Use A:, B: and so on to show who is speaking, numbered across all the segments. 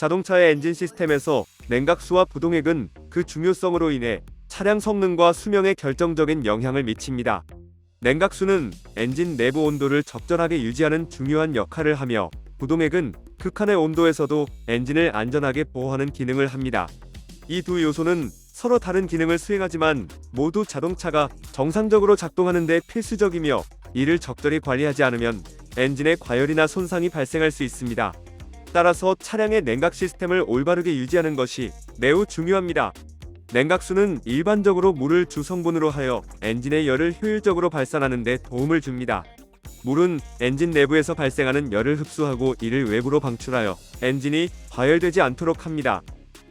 A: 자동차의 엔진 시스템에서 냉각수와 부동액은 그 중요성으로 인해 차량 성능과 수명에 결정적인 영향을 미칩니다. 냉각수는 엔진 내부 온도를 적절하게 유지하는 중요한 역할을 하며 부동액은 극한의 온도에서도 엔진을 안전하게 보호하는 기능을 합니다. 이 두 요소는 서로 다른 기능을 수행하지만 모두 자동차가 정상적으로 작동하는 데 필수적이며 이를 적절히 관리하지 않으면 엔진에 과열이나 손상이 발생할 수 있습니다. 따라서 차량의 냉각 시스템을 올바르게 유지하는 것이 매우 중요합니다. 냉각수는 일반적으로 물을 주성분으로 하여 엔진의 열을 효율적으로 발산하는 데 도움을 줍니다. 물은 엔진 내부에서 발생하는 열을 흡수하고 이를 외부로 방출하여 엔진이 과열되지 않도록 합니다.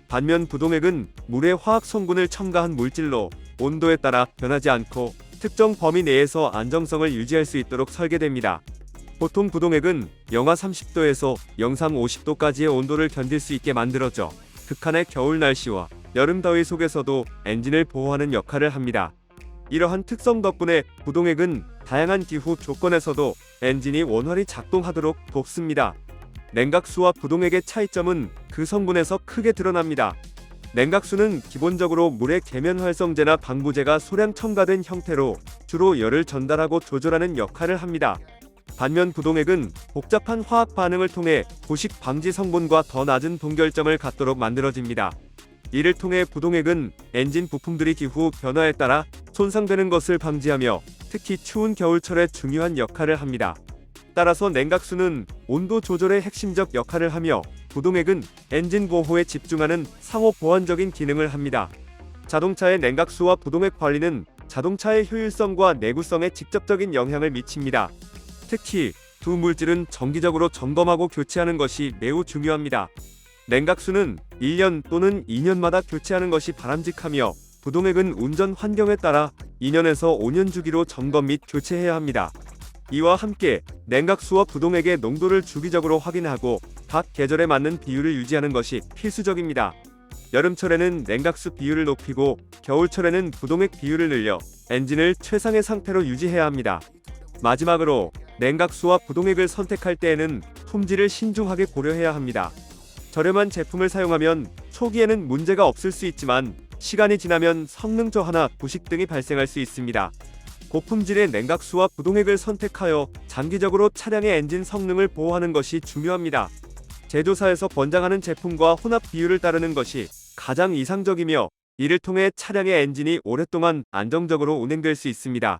A: 반면 부동액은 물의 화학 성분을 첨가한 물질로 온도에 따라 변하지 않고 특정 범위 내에서 안정성을 유지할 수 있도록 설계됩니다. 보통 부동액은 영하 30도에서 영상 50도까지의 온도를 견딜 수 있게 만들어져 극한의 겨울 날씨와 여름 더위 속에서도 엔진을 보호하는 역할을 합니다. 이러한 특성 덕분에 부동액은 다양한 기후 조건에서도 엔진이 원활히 작동하도록 돕습니다. 냉각수와 부동액의 차이점은 그 성분에서 크게 드러납니다. 냉각수는 기본적으로 물의 계면 활성제나 방부제가 소량 첨가된 형태로 주로 열을 전달하고 조절하는 역할을 합니다. 반면 부동액은 복잡한 화학 반응을 통해 부식 방지 성분과 더 낮은 동결점을 갖도록 만들어집니다. 이를 통해 부동액은 엔진 부품들이 기후 변화에 따라 손상되는 것을 방지하며 특히 추운 겨울철에 중요한 역할을 합니다. 따라서 냉각수는 온도 조절의 핵심적 역할을 하며 부동액은 엔진 보호에 집중하는 상호 보완적인 기능을 합니다. 자동차의 냉각수와 부동액 관리는 자동차의 효율성과 내구성에 직접적인 영향을 미칩니다. 특히 두 물질은 정기적으로 점검하고 교체하는 것이 매우 중요합니다. 냉각수는 1년 또는 2년마다 교체하는 것이 바람직하며 부동액은 운전 환경에 따라 2년에서 5년 주기로 점검 및 교체해야 합니다. 이와 함께 냉각수와 부동액의 농도를 주기적으로 확인하고 각 계절에 맞는 비율을 유지하는 것이 필수적입니다. 여름철에는 냉각수 비율을 높이고 겨울철에는 부동액 비율을 늘려 엔진을 최상의 상태로 유지해야 합니다. 마지막으로 냉각수와 부동액을 선택할 때에는 품질을 신중하게 고려해야 합니다. 저렴한 제품을 사용하면 초기에는 문제가 없을 수 있지만 시간이 지나면 성능 저하나 부식 등이 발생할 수 있습니다. 고품질의 냉각수와 부동액을 선택하여 장기적으로 차량의 엔진 성능을 보호하는 것이 중요합니다. 제조사에서 권장하는 제품과 혼합 비율을 따르는 것이 가장 이상적이며 이를 통해 차량의 엔진이 오랫동안 안정적으로 운행될 수 있습니다.